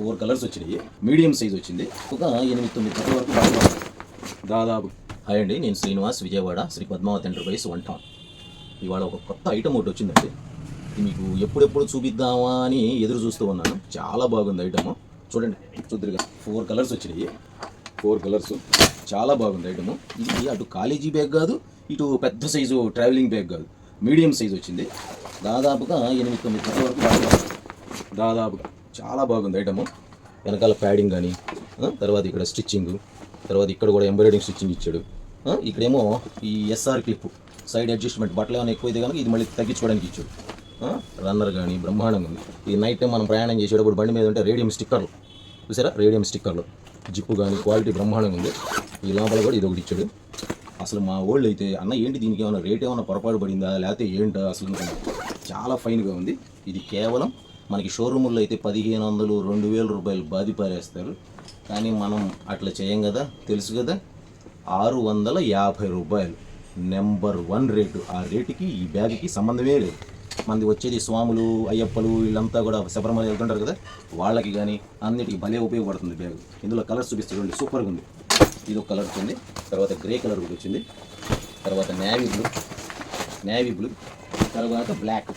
Four colours వచ్చినాయి. Medium size వచ్చింది. ఒక ఎనిమిది తొమ్మిది కలర్ వరకు బాగా దాదాపు. హాయ్ అండి నేను Srinivas Vijayawada Sri Padmavathi enterprise one town ఇవాళ ఒక కొత్త ఐటమ్ ఒకటి వచ్చిందండి. ఇది మీకు ఎప్పుడెప్పుడు చూపిద్దామా అని ఎదురు చూస్తూ ఉన్నాను. చాలా బాగుంది ఐటమ్. చూడండి చూద్దరుగా. ఫోర్ కలర్స్ వచ్చినాయి. Four colours. చాలా బాగుంది ఐటమ్. ఇది అటు కాలేజీ బ్యాగ్ కాదు ఇటు పెద్ద సైజు ట్రావెలింగ్ బ్యాగ్ కాదు. మీడియం సైజ్ వచ్చింది. దాదాపుగా ఎనిమిది తొమ్మిది గంటల వరకు బాగా దాదాపుగా. చాలా బాగుంది ఐటమ్ వెనకాల ప్యాడింగ్ కానీ తర్వాత ఇక్కడ స్టిచ్చింగ్ తర్వాత ఇక్కడ కూడా ఎంబ్రాయిడింగ్ స్టిచ్చింగ్ ఇచ్చాడు. ఇక్కడేమో ఈ ఎస్ఆర్ క్లిప్ సైడ్ అడ్జస్ట్మెంట్ బట్టలు ఏమైనా ఎక్కువ అయితే కనుక ఇది మళ్ళీ తగ్గించుకోవడానికి ఇచ్చాడు. రన్నర్ కానీ బ్రహ్మాండంగా ఉంది ఈ నైట్ టైం మనం ప్రయాణం చేసేటప్పుడు బండి మీద ఉంటే రేడియం స్టిక్కర్లు చూసారా? రేడియం స్టిక్కర్లు జిప్పు కానీ క్వాలిటీ బ్రహ్మాండంగా ఉంది. ఈ లోపల కూడా ఇది ఒకటి ఇచ్చాడు. అసలు మా ఓల్డ్ అయితే అన్న ఏంటి దీనికి ఏమైనా రేట్ ఏమైనా పొరపాటు పడిందా? లేకపోతే ఏంటో అసలు? చాలా ఫైన్గా ఉంది. ఇది కేవలం మనకి షోరూముల్లో అయితే పదిహేను వందలు రెండు వేల రూపాయలు బాది పారేస్తారు. కానీ మనం అట్లా చేయం కదా తెలుసు కదా? ఆరు వందల యాభై రూపాయలు. నెంబర్ వన్ రేటు ఆ రేటుకి ఈ బ్యాగ్కి సంబంధమే లేదు. మనది వచ్చేది స్వాములు అయ్యప్పలు వీళ్ళంతా కూడా శబరిమల వెళ్తుంటారు కదా? వాళ్ళకి కానీ అన్నిటికీ భలే ఉపయోగపడుతుంది బ్యాగ్ ఇందులో కలర్స్ చూపిస్తుంది సూపర్గా ఉంది. ఇది ఒక కలర్ వచ్చింది తర్వాత గ్రే కలర్ కూడా వచ్చింది తర్వాత నేవీ బ్లూ నేవీ బ్లూ తర్వాత బ్లాక్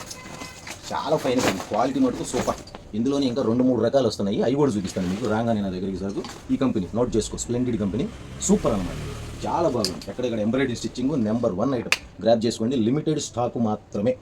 చాలా ఫైన్ క్వాలిటీ మటుకు సూపర్ ఇందులోనే ఇంకా రెండు మూడు రకాలు వస్తున్నాయి. అవి కూడా చూపిస్తాను మీకు. రాగానే నా దగ్గరికి సరుకు ఈ కంపెనీ నోట్ చేసుకో. స్ప్లెండెడ్ కంపెనీ సూపర్ అనమాట చాలా బాగుంది. ఎక్కడెక్కడ embroidery stitching number one item grab చేసుకోండి. లిమిటెడ్ స్టాక్ మాత్రమే.